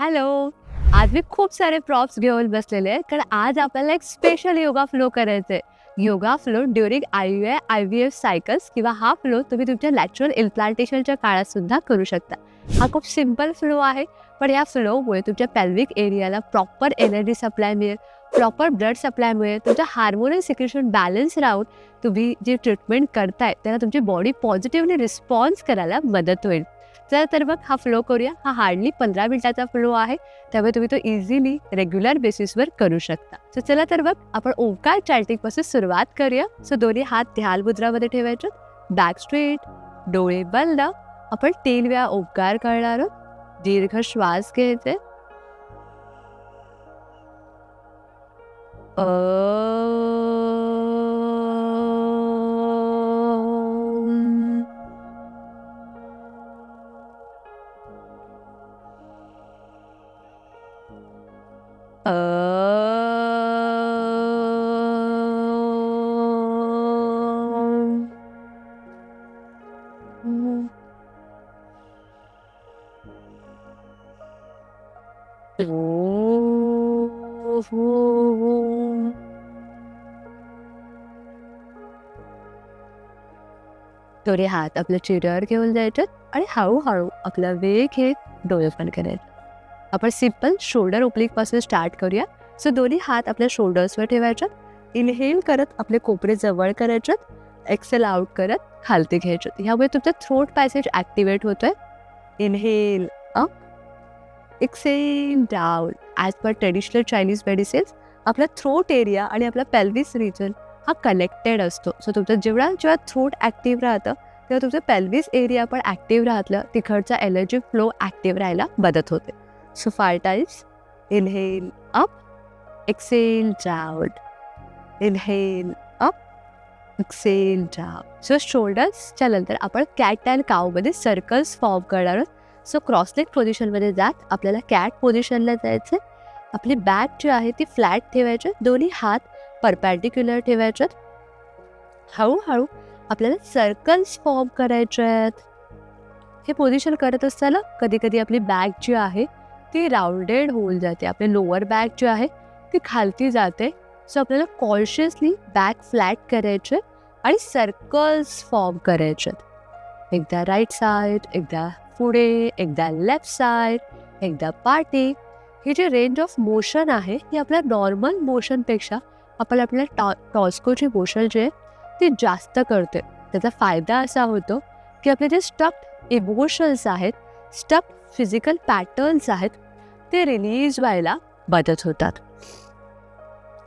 Hello आज मी खूप सारे प्रॉप्स घेऊन बसलेले आहेत. कारण आज आपल्याला एक स्पेशल योगा फ्लो करायचं आहे yoga flow during I U I V F cycles किंवा हा फ्लो तुम्ही तुमच्या लॅचरल इम्प्लांटेशनच्या काळात सुद्धा करू शकता. हा खूप सिंपल फ्लो आहे पण या फ्लोमुळे तुमच्या पॅल्विक एरियाला प्रॉपर एनर्जी सप्लाय मिळेल. प्रॉपर ब्लड सप्लाय मिळेल. तुमच्या हार्मोनल सिक्रेशन बॅलन्स राहून तुम्ही जे ट्रीटमेंट करताय त्याला तुमची बॉडी पॉझिटिव्हली रिस्पॉन्स करायला मदत होईल. चला तर मग हा फ्लो करूया. हा हार्डली पंधरा मिनिटाचा फ्लो आहे. त्यामुळे तुम्ही तो इझिली रेग्युलर बेसिसवर करू शकता. सो चला तर मग आपण ओंकार चॅटिंगपासून सुरुवात करूया. सो दोन्ही हात ध्याल मुद्रामध्ये ठेवायचे. बॅक स्ट्रेट डोळे बंद. आपण तीन वेळा ओंकार करणार आहोत. दीर्घ श्वास घ्यायचे. अ दोन्ही हात आपल्या चिऱ्यावर घेऊन जायचे आणि हळूहळू आपला वेग घेत डोळे पण करायचे आपण सिंपल शोल्डर ओपलिंगपासून स्टार्ट करूया. सो दोन्ही हात आपल्या शोल्डर्सवर ठेवायच्यात इनहेल करत आपले कोपरे जवळ करायच्यात एक्सेल आउट करत खालती घ्यायच्यात ह्यामुळे तुमचा थ्रोट पॅसेज ॲक्टिवेट होतोय. Inhale up exhale down as per traditional Chinese medicines आपला थ्रोट एरिया आणि आपला पेल्विस रिजन हा कनेक्टेड असतो. सो तुमचं जेवढा जेव्हा थ्रोट ॲक्टिव्ह राहतं तेव्हा तुमचं पेल्विस एरिया पण ॲक्टिव्ह राहतलं. तिकडचा एनर्जी फ्लो ॲक्टिव्ह राहायला मदत होते. So five times inhale up exhale down inhale up exhale down so शोल्डर्सच्या नंतर आपण कॅट अँड कावमध्ये सर्कल्स फॉर्म करणार आहोत. सो क्रॉसलेग पोझिशनमध्ये जात आपल्याला कॅट पोझिशनला जायचं आपली बॅक जी आहे ती फ्लॅट ठेवायची. दोन्ही हात परपॅन्डिक्युलर ठेवायच्यात. हळूहळू आपल्याला सर्कल्स फॉर्म करायचे आहेत हे पोझिशन करत असताना कधी कधी आपली बॅग जी आहे ती राऊंडेड होऊन जाते. आपली लोअर बॅग जी आहे ती खालती जाते. सो आपल्याला कॉन्शियसली बॅग फ्लॅट करायचे आणि सर्कल्स फॉर्म करायचे. एकदा राईट साईड एकदा पुढे एकदा लेफ्ट साईड एकदा पाठी. ही जी रेंज ऑफ मोशन आहे ही आपल्या नॉर्मल मोशनपेक्षा आपण आपल्या टॉ टॉस्कोची बोशल जे आहे ती जास्त करते त्याचा फायदा असा होतो की आपले जे स्टक इमोशन्स आहेत स्टक फिजिकल पॅटर्न्स आहेत ते रिलीज व्हायला मदत होतात.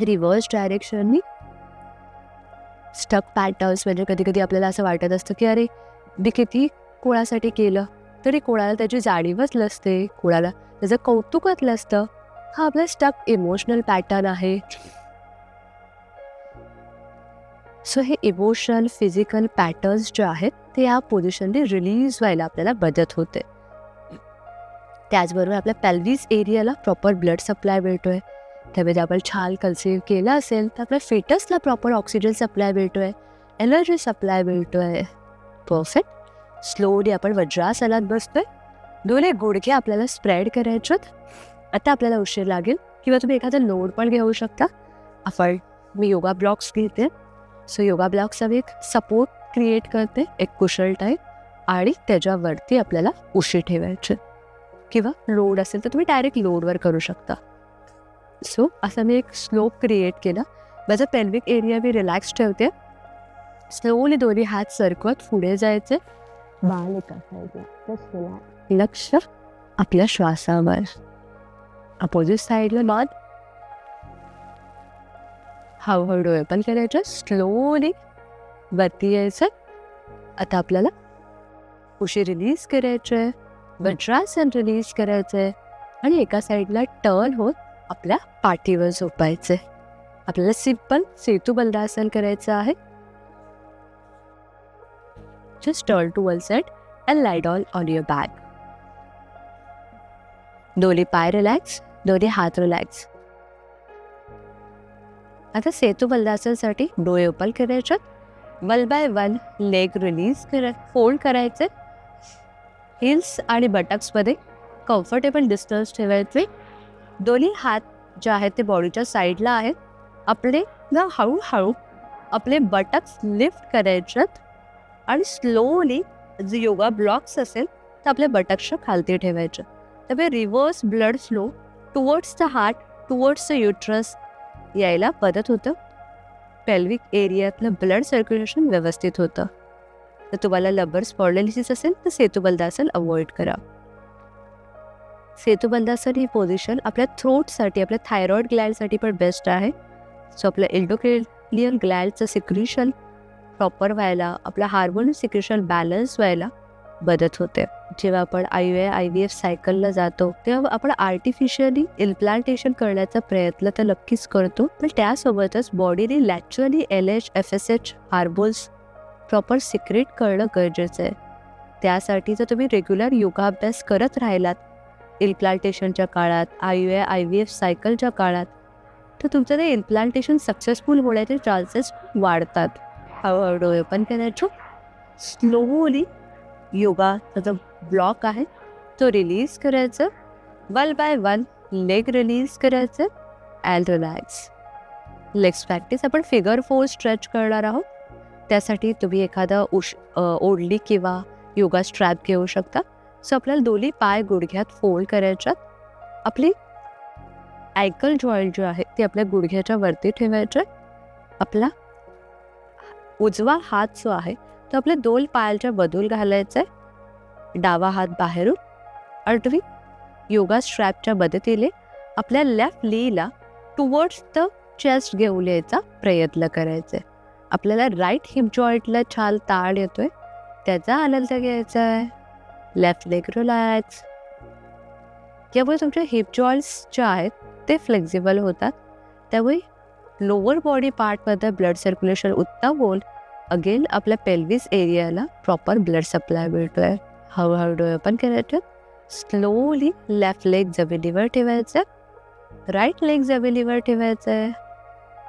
रिव्हर्स डायरेक्शननी स्टक पॅटर्न्स म्हणजे कधी कधी आपल्याला असं वाटत असतं की अरे मी किती कोणासाठी केलं? तरी कोणाला त्याची जाणीवच नसते कोणाला त्याचं कौतुकच नसतं. हा आपला स्टक इमोशनल पॅटर्न आहे. सो हे इमोशनल फिजिकल पॅटर्न्स जे आहेत ते या पोझिशनने रिलीज व्हायला आपल्याला मदत होते. त्याचबरोबर आपल्या पॅल्विस एरियाला प्रॉपर ब्लड सप्लाय मिळतोय. त्यामध्ये आपण छान कन्सिव्ह केलं असेल तर आपल्या फेटसला प्रॉपर ऑक्सिजन सप्लाय मिळतोय. एनर्जी सप्लाय मिळतोय. परफेक्ट स्लोली आपण वज्रासनात बसतोय. दोन्ही गुडघे आपल्याला स्प्रेड करायचे आता आपल्याला उशीर लागेल किंवा तुम्ही एखादा लोड पण घेऊ शकता. आपण मी योगा ब्लॉक्स घेते. सो योगा ब्लॉक्स हवे एक सपोर्ट क्रिएट करते एक कुशल टाईप आणि त्याच्यावरती आपल्याला उशी ठेवायचे. किंवा लोड असेल तर तुम्ही डायरेक्ट लोडवर करू शकता. सो असा मी एक स्लोप क्रिएट केला. माझा पेल्विक एरिया मी रिलॅक्स ठेवते. स्लोली दोन्ही हात सरकवत पुढे जायचे. लक्ष आपल्या श्वासावर. अपोजिट साईडला मान हळूहळू पण करायचे. स्लोली वरती यायचं. आता आपल्याला उशी रिलीज करायचे वज्रासन रिलीज करायचे आणि एका साईडला टर्न होत आपल्या पाठीवर झोपायचे आपल्याला सिंपल सेतू बलदासन करायचं आहे. Just turn to one side and light all on your back दोन्ही पाय रिलॅक्स दोन्ही हात रिलॅक्स आता सेतू बलदासनसाठी डोळे ओपन करायचे. One by one leg release कर फोल्ड करायचे. हिल्स आणि बटक्समध्ये कम्फर्टेबल डिस्टन्स ठेवायचे. दोन्ही हात जे आहेत ते बॉडीच्या साईडला आहेत. आपले ना हळूहळू आपले बटक्स लिफ्ट करायच्यात आणि स्लोली जे योगा ब्लॉक्स असेल तर आपल्या बटक्सच्या खालती ठेवायचे. त्यामुळे reverse blood flow towards the heart towards the uterus यायला मदत होतं. पेल्विक एरियातलं ब्लड सर्क्युलेशन व्यवस्थित होतं. तर तुम्हाला लबर स्पॉर्डलिसिस असेल तर सेतुबलदासन अवॉइड करा. सेतुबलदासन ही पोझिशन आपल्या थ्रोटसाठी आपल्या थायरॉइड ग्लॅडसाठी पण बेस्ट आहे. सो आपलं एल्डोक्रेलियन ग्लॅन्डचं सिक्रिशन प्रॉपर व्हायला आपलं हार्मोन सिक्रिशन बॅलन्स व्हायला मदत होते. जेव्हा आपण I U I V F सायकलला जातो तेव्हा आपण आर्टिफिशियली इम्प्लांटेशन करण्याचा प्रयत्न तर नक्कीच करतो. पण त्यासोबतच बॉडीने naturally L H F S H hormones proper secrete करणं गरजेचं आहे. त्यासाठी जर तुम्ही रेग्युलर योगाभ्यास करत राहिलात इम्प्लांटेशनच्या काळात I U I I V F सायकलच्या काळात तर तुमचं ते इम्प्लांटेशन सक्सेसफुल होण्याचे चान्सेस वाढतात. हळूहळू पण करायचो स्लोली योगा जो ब्लॉक आहे. तो रिलीज करायचं. One by one leg release करायचं. अँड रिलॅक्स लेग्स प्रॅक्टिस आपण फिगर फोर स्ट्रेच करणार आहोत. त्यासाठी तुम्ही एखादा उश ओढली किंवा योगा स्ट्रॅप घेऊ शकता. सो आपल्याला दोन्ही पाय गुडघ्यात फोल्ड करायच्यात आपली ॲकल जॉईंट जो आहे ते आपल्या गुडघ्याच्या वरती ठेवायचे आपला उजवा हात जो आहे तो आपल्या दोन पायाच्या बदूल घालायचा आहे. डावा हात बाहेरून आणि योगा स्ट्रॅपच्या मदतीने आपल्या लेफ्ट लीला टुवर्ड्स द चेस्ट घेऊन यायचा प्रयत्न करायचा आहे. आपल्याला राईट हिप जॉईंटला छान ताण येतोय त्याचा आनंद घ्यायचा आहे. लेफ्ट लेग रिलॅक्स यामुळे तुमचे हिप जॉईंट्स जे आहेत ते फ्लेक्झिबल होतात. त्यामुळे लोअर बॉडी पार्टमध्ये ब्लड सर्क्युलेशन उत्तम होऊन अगेन आपल्या पेल्विस एरियाला प्रॉपर ब्लड सप्लाय मिळतो आहे हळूहळू डोळे पण करायचे स्लोली लेफ्ट लेग जमिनीवर ठेवायचं. राईट लेग जमिनीवर ठेवायचं. आहे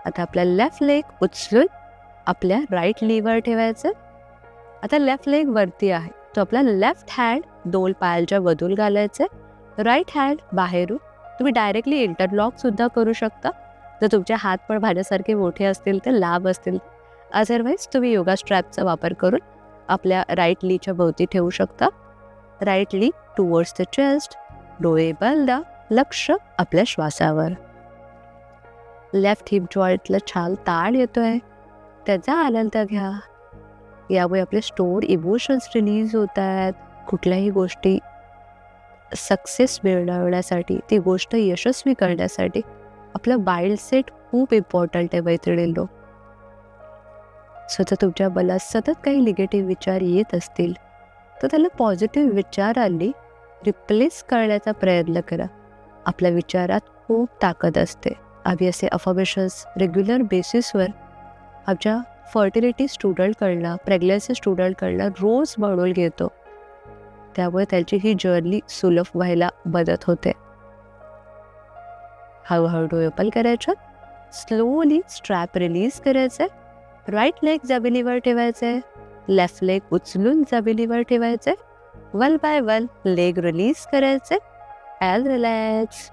आता आपला लेफ्ट लेग उचलून आपल्या राईट लीवर ठेवायचं. आता लेफ्ट लेग वरती आहे. तो आपला लेफ्ट हँड दोन पायाच्या वधूल घालायचं. राईट हँड बाहेरून तुम्ही डायरेक्टली इंटरलॉक सुद्धा करू शकता. जर तुमचे हात पण भाज्यासारखे मोठे असतील तर लांब असतील. अदरवाईज तुम्ही योगा स्ट्रॅपचा वापर करून आपल्या राईट लीच्या भोवती ठेवू शकता. Right Lee towards the chest डोळे बंद लक्ष आपल्या श्वासावर. लेफ्ट हिप जॉईंटला छान ताण येतोय. त्याचा आनंद घ्या. यामुळे आपले स्टोर इमोशन्स रिलीज होत आहेत कुठल्याही गोष्टी सक्सेस मिळवण्यासाठी ती गोष्ट यशस्वी करण्यासाठी आपलं माइंडसेट खूप इम्पॉर्टंट आहे मैत्रिणींनो. सतत तुमच्या मनात सतत काही निगेटिव्ह विचार येत असतील तर त्याला पॉझिटिव्ह विचारांनी रिप्लेस करण्याचा प्रयत्न करा. आपल्या विचारात खूप ताकद असते. आम्ही असे अफॉर्मेशन्स रेग्युलर बेसिसवर आमच्या फर्टिलिटी स्टुडंटकडनं प्रेग्नन्सी स्टुडंटकडनं रोज म्हणून घेतो. त्यामुळे त्यांची ही जर्नी सुलभ व्हायला मदत होते. हळूहळू डोळे ओपन करायचं. स्लोली स्ट्रॅप रिलीज करायचं. राईट लेग जमिनीवर ठेवायचे लेफ्ट लेग उचलून जमिनीवर ठेवायचे one by one leg release करायचे ॲल रिलॅक्स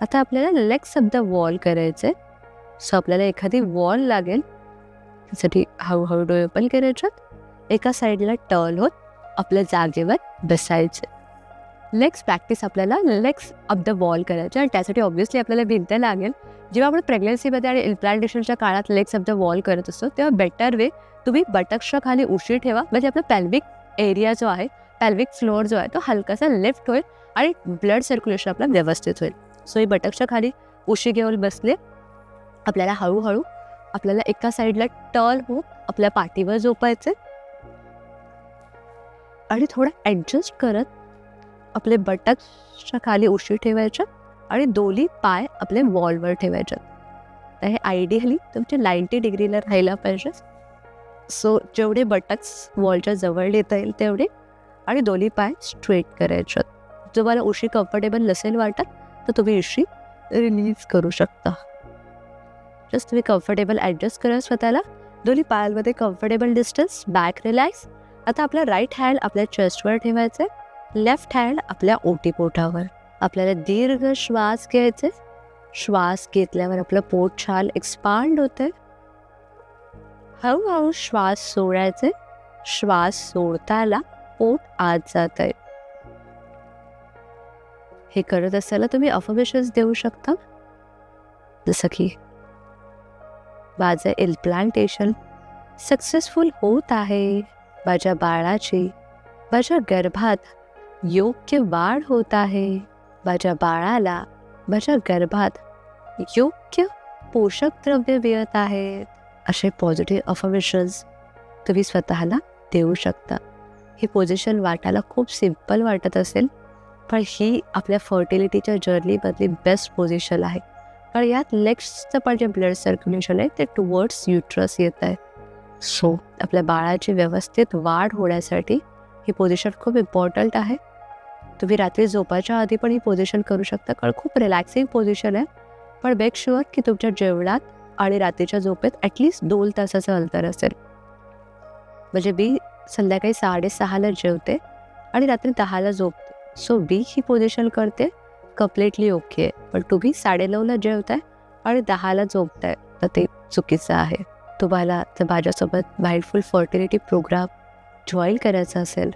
आता आपल्याला लेग्स ऑफ द वॉल करायचे सो आपल्याला एखादी वॉल लागेल. त्यासाठी हळूहळू डोळे ओपन करायच्यात एका साईडला टर्न होत. आपल्या जागेवर बसायचं लेग्स प्रॅक्टिस आपल्याला लेग्स अप द वॉल करायचे आणि त्यासाठी ऑब्व्हियसली आपल्याला भिंत लागेल. जेव्हा आपण प्रेग्नन्सीमध्ये आणि इम्प्लांटेशनच्या काळात लेग्स अप द वॉल करत असतो तेव्हा बेटर वे तुम्ही बटक्सच्या खाली उशी ठेवा. म्हणजे आपला पॅल्विक एरिया जो आहे पॅल्विक फ्लोअर जो आहे तो हलकासा लेफ्ट होईल आणि ब्लड सर्क्युलेशन आपला व्यवस्थित होईल. सो ही बटक्सच्या खाली उशी घेऊन बसले. आपल्याला हळूहळू आपल्याला एका साईडला टर्न होऊन आपल्या पाठीवर झोपायचे आणि थोडं ॲडजस्ट करत आपले बटक्सच्या खाली उशी ठेवायच्या आणि दोन्ही पाय आपले वॉलवर ठेवायच्यात तर हे आयडियली तुमच्या नाईंटी डिग्रीला राहायला पाहिजे. सो जेवढे बटक्स वॉलच्या जवळ येता येईल तेवढे आणि दोन्ही पाय स्ट्रेट करायच्यात तुम्हाला उशी कम्फर्टेबल नसेल वाटत तर तुम्ही उशी रिलीज करू शकता. जस्ट तुम्ही कम्फर्टेबल ॲडजस्ट करा स्वतःला. दोन्ही पायांमध्ये कम्फर्टेबल डिस्टन्स बॅक रिलॅक्स आता आपला राईट हँड आपल्या चेस्टवर ठेवायचं आहे लेफ्ट हँड आपल्या ओटीपोटावर आपल्याला दीर्घ श्वास घ्यायचे. श्वास घेतल्यावर आपलं पोट छान एक्सपांड होते. हळूहळू श्वास सोडायचे. श्वास सोडताना पोट आत जात आहे हे करत असताना तुम्ही अफर्मेशन्स देऊ शकता. जसं की माझं इम्प्लांटेशन सक्सेसफुल होत आहे. माझ्या बाळाची माझ्या गर्भात योग्य वाढ होत आहे. माझ्या बाळाला माझ्या गर्भात योग्य पोषक द्रव्य मिळत आहेत. असे पॉझिटिव्ह अफर्मेशन्स तुम्ही स्वतःला देऊ शकता. हे पोझिशन वाटायला खूप सिंपल वाटत असेल पण ही आपल्या फर्टिलिटीच्या जर्नीमधली बेस्ट पोझिशन आहे. कारण यात लेग्सचं पण जे ब्लड सर्क्युलेशन आहे ते टुवर्ड्स युट्रस येत आहे. सो आपल्या बाळाची व्यवस्थित वाढ होण्यासाठी ही पोझिशन खूप इम्पॉर्टंट आहे. तुम्ही रात्री झोपायच्या आधी पण ही पोझिशन करू शकता. कारण खूप रिलॅक्सिंग पोझिशन आहे. पण मेक शुअर की तुमच्या जेवणात आणि रात्रीच्या झोपेत ॲटलिस्ट दोन तासाचं अंतर असेल. म्हणजे मी संध्याकाळी साडेसहाला जेवते आणि रात्री दहाला झोपते. सो मी ही पोझिशन करते. कम्प्लिटली ओके आहे. पण तुम्ही साडेनऊला जेवताय आणि दहाला झोपताय. तर ते चुकीचं आहे. तुम्हाला जर माझ्यासोबत माइंडफुल फर्टिलिटी प्रोग्राम जॉईन करायचा असेल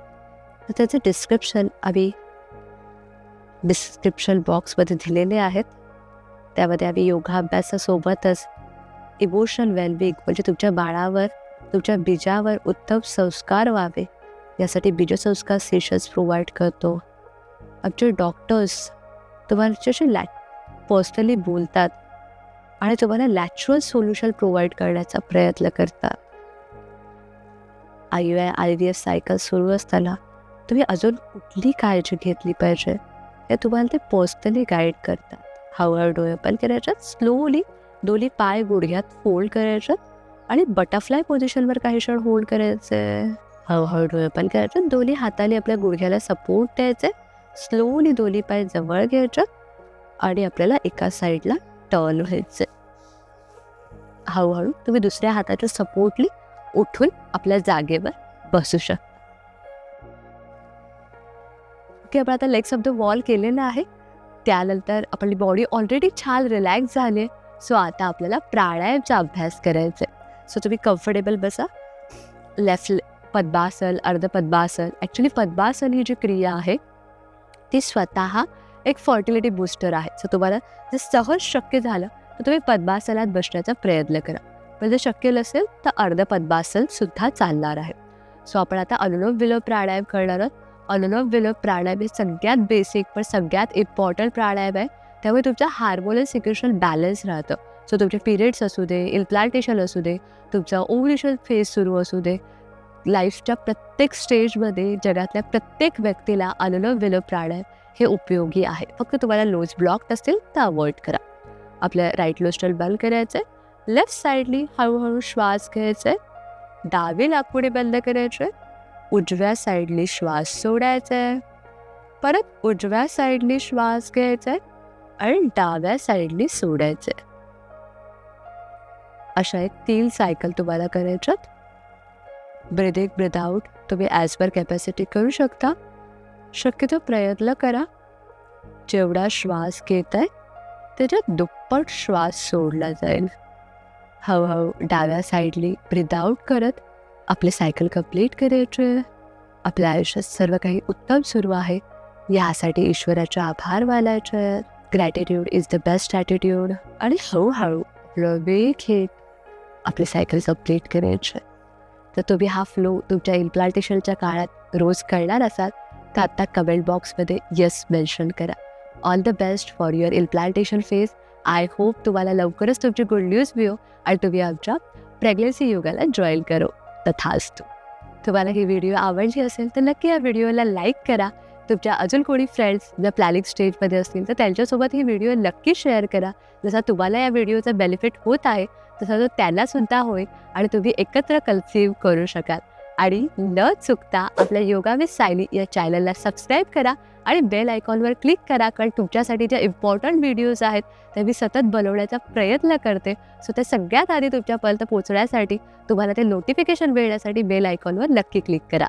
तर त्याचं डिस्क्रिप्शन आम्ही डिस्क्रिप्शन बॉक्समध्ये दिलेले आहेत त्यामध्ये आम्ही योगाभ्यासासोबतच इमोशनल वेलबिंग म्हणजे तुमच्या बाळावर तुमच्या बीजावर उत्तम संस्कार व्हावे यासाठी बीजसंस्कार सेशन्स प्रोव्हाइड करतो आमचे डॉक्टर्स तुम्हाला लॅ पर्सनली बोलतात आणि तुम्हाला नॅचरल सोल्युशन प्रोव्हाइड करण्याचा प्रयत्न करतात I U I I V S cycle सुरू असताना तुम्ही अजून कुठली काळजी घेतली पाहिजे हे तुम्हाला ते पर्सनली गाईड करतात. हळूहळू डोळे ओपन करायच्यात स्लोली दोन्ही पाय गुडघ्यात फोल्ड करायच्यात आणि बटरफ्लाय पोझिशनवर काही क्षण होल्ड करायचे. हळूहळू डोळे ओपन करायचे दोन्ही हाताने आपल्या गुडघ्याला सपोर्ट द्यायचे. स्लोली दोन्ही पाय जवळ घ्यायच्यात आणि आपल्याला एका साईडला टर्न व्हायचं. हळूहळू तुम्ही दुसऱ्या हाताच्या सपोर्टली उठून आपल्या जागेवर बसू शकता. ओके आपण आता लेग्स ऑफ द वॉल केलेलं आहे. त्यानंतर आपली बॉडी ऑलरेडी छान रिलॅक्स झाली आहे. सो आता आपल्याला प्राणायामचा अभ्यास करायचा आहे. सो तुम्ही कम्फर्टेबल बसा. लेफ्ट पद्मासन अर्ध पद्मासन. ॲक्च्युली पद्मासन ही जी क्रिया आहे ती स्वतः एक फर्टिलिटी बूस्टर आहे. सो तुम्हाला जर सहज शक्य झालं तर तुम्ही पद्मासनात बसण्याचा प्रयत्न करा. पण जर शक्य नसेल तर अर्ध पद्मासन सुद्धा चालणार आहे. सो आपण आता अनुलोम विलोम प्राणायाम करणार आहोत. अनुलोम विलोम प्राणायाम हे सगळ्यात बेसिक पण सगळ्यात इम्पॉर्टंट प्राणायाम आहे. त्यामुळे तुमचं हार्मोनल सिक्युशन बॅलन्स राहतं. सो तुमचे पिरियड्स असू दे इम्प्लांटेशन असू दे तुमचा ओव्युलेशन फेज सुरू असू दे. लाईफच्या प्रत्येक स्टेजमध्ये जगातल्या प्रत्येक व्यक्तीला अनुलोम विलोम प्राणायाम हे उपयोगी आहे. फक्त तुम्हाला लोज ब्लॉक असतील तर अवॉइड करा. आपल्या राईट लोस्टल बंद करायचं आहे लेफ्ट साईडली हळूहळू श्वास घ्यायचा आहे डावे नागपुडे बंद करायचे उजव्या साईडली श्वास सोडायचा आहे. परत उजव्या साईडने श्वास घ्यायचा आहे आणि डाव्या साईडने सोडायचं आहे. अशा एक तीन सायकल तुम्हाला करायच्यात ब्रिद एक ब्रिद आउट. तुम्ही ॲज पर कॅपॅसिटी करू शकता. शक्यतो प्रयत्न करा. जेवढा श्वास घेत आहे त्याच्यात दुप्पट श्वास सोडला जाईल. हळूहळू डाव्या साईडली ब्रिद आउट करत आपले सायकल कंप्लीट करायचे आपल्या आयुष्यात सर्व काही उत्तम सुरू आहे. यासाठी ईश्वराचे आभार मानायचे. Gratitude is the best attitude आणि हळूहळू आपलं वेळ घेत आपले सायकल कंप्लीट करायचे. तर तुम्ही हा फ्लो तुमच्या इम्प्लांटेशनच्या काळात रोज करणार असाल तर आत्ता कमेंट बॉक्समध्ये येस मेन्शन करा. All the best for your implantation phase I hope तुम्हाला लवकरच तुमची गुड न्यूज मिळो आणि तुम्ही आमच्या प्रेग्नन्सी योगाला जॉईन करो. तथास्तु तुम्हाला ही व्हिडिओ आवडली असेल तर नक्की या व्हिडिओला लाईक करा. तुमच्या अजून कोणी फ्रेंड्स जर प्लॅनिंग स्टेजमध्ये असतील तर त्यांच्यासोबत ही व्हिडिओ नक्की शेअर करा. जसा तुम्हाला या व्हिडिओचा बेनिफिट होत आहे तसा तो त्यांनासुद्धा होईल आणि तुम्ही एकत्र कन्सिव्ह करू शकाल. आणि न चुकता आपल्या योगा विथ सायली या चॅनलला सबस्क्राईब करा आणि बेल आयकॉनवर क्लिक करा कारण तुमच्यासाठी ज्या इम्पॉर्टंट व्हिडिओज आहेत ते मी सतत बनवण्याचा प्रयत्न करते. सो त्या सगळ्यात आधी तुमच्यापर्यंत पोहोचण्यासाठी तुम्हाला ते नोटिफिकेशन मिळण्यासाठी बेल आयकॉनवर नक्की क्लिक करा.